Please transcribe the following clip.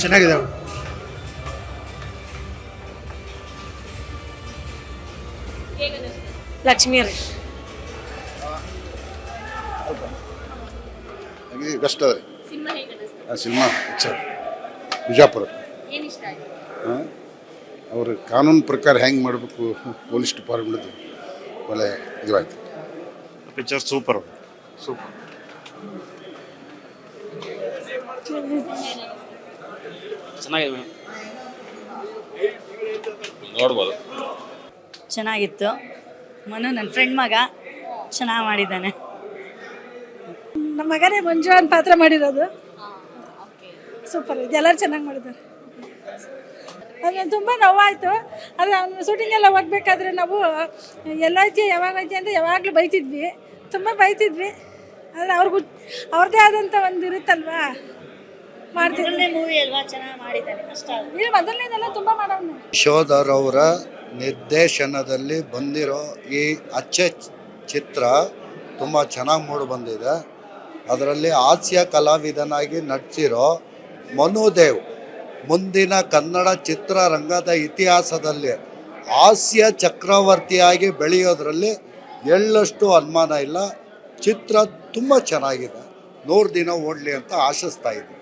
ಚೆನ್ನಾಗಿದೆ ಲಕ್ಷ್ಮೀ ರೀ ಬೆಸ್ಟ್ ಅದ ಆ ಸಿನಿಮಾ ಬಿಜಾಪುರ. ಅವರು ಕಾನೂನು ಪ್ರಕಾರ ಹೆಂಗೆ ಮಾಡಬೇಕು ಪೊಲೀಸ್ ಡಿಪಾರ್ಟ್ಮೆಂಟ್ ಒಳ್ಳೆ ಇದಾಯ್ತು. Picture super super. ಚೆನ್ನಾಗಿದೆ ಮೇಡಮ್. ನೋಡ್ಬೋದು. ಚೆನ್ನಾಗಿತ್ತು. ಮನು ನನ್ನ ಫ್ರೆಂಡ್ ಮಗ ಚೆನ್ನಾಗಿ ಮಾಡಿದ್ದಾನೆ. ನಮ್ಮ ಮಗನೇ ಮಂಜು ಅಂತ ಪಾತ್ರ ಮಾಡಿರೋದು. ಸೂಪರ್. ಇದೆ ಎಲ್ಲರೂ ಚೆನ್ನಾಗಿ ಮಾಡಿದ್ದಾರೆ. ಅದು ತುಂಬ ನೋವಾಯಿತು. ಅದು ಅವ್ನು ಶೂಟಿಂಗ್ ಎಲ್ಲ ಹೋಗ್ಬೇಕಾದ್ರೆ ನಾವು ಎಲ್ಲೈತಿ ಯಾವಾಗ ಐತಿ ಅಂತ ಯಾವಾಗಲೂ ಬೈತಿದ್ವಿ. ತುಂಬ ಬೈತಿದ್ವಿ. ಆದರೆ ಅವ್ರಿಗೂ ಅವ್ರದ್ದೇ ಆದಂಥ ಒಂದು ಇರುತ್ತಲ್ವಾ? ಮಾಡ್ತಿದ್ವಿ. ಮೂವಿ ಅಲ್ವಾ? ಚೆನ್ನಾಗಿ ಮಾಡಿದ್ದಾನೆ ಕಷ್ಟ ಇಲ್ಲಿ ಮೊದಲನೇದೆಲ್ಲ ತುಂಬ ಮಾಡೋಣ ಯಶೋಧರ್ ಅವರ ನಿರ್ದೇಶನದಲ್ಲಿ ಬಂದಿರೋ ಈ ಅಚ್ಚೆ ಚಿತ್ರ ತುಂಬ ಚೆನ್ನಾಗಿ ಮೂಡಿ ಬಂದಿದೆ. ಅದರಲ್ಲಿ ಹಾಸ್ಯ ಕಲಾವಿದನಾಗಿ ನಟಿಸಿರೋ ಮನುದೇವ್ ಮುಂದಿನ ಕನ್ನಡ ಚಿತ್ರರಂಗದ ಇತಿಹಾಸದಲ್ಲಿ ಹಾಸ್ಯ ಚಕ್ರವರ್ತಿಯಾಗಿ ಬೆಳೆಯೋದ್ರಲ್ಲಿ ಎಳ್ಳಷ್ಟು ಅನುಮಾನ ಇಲ್ಲ. ಚಿತ್ರ ತುಂಬ ಚೆನ್ನಾಗಿದೆ. ನೂರು ದಿನ ಓಡಲಿ ಅಂತ ಆಶಿಸ್ತಾ ಇದ್ದೀನಿ.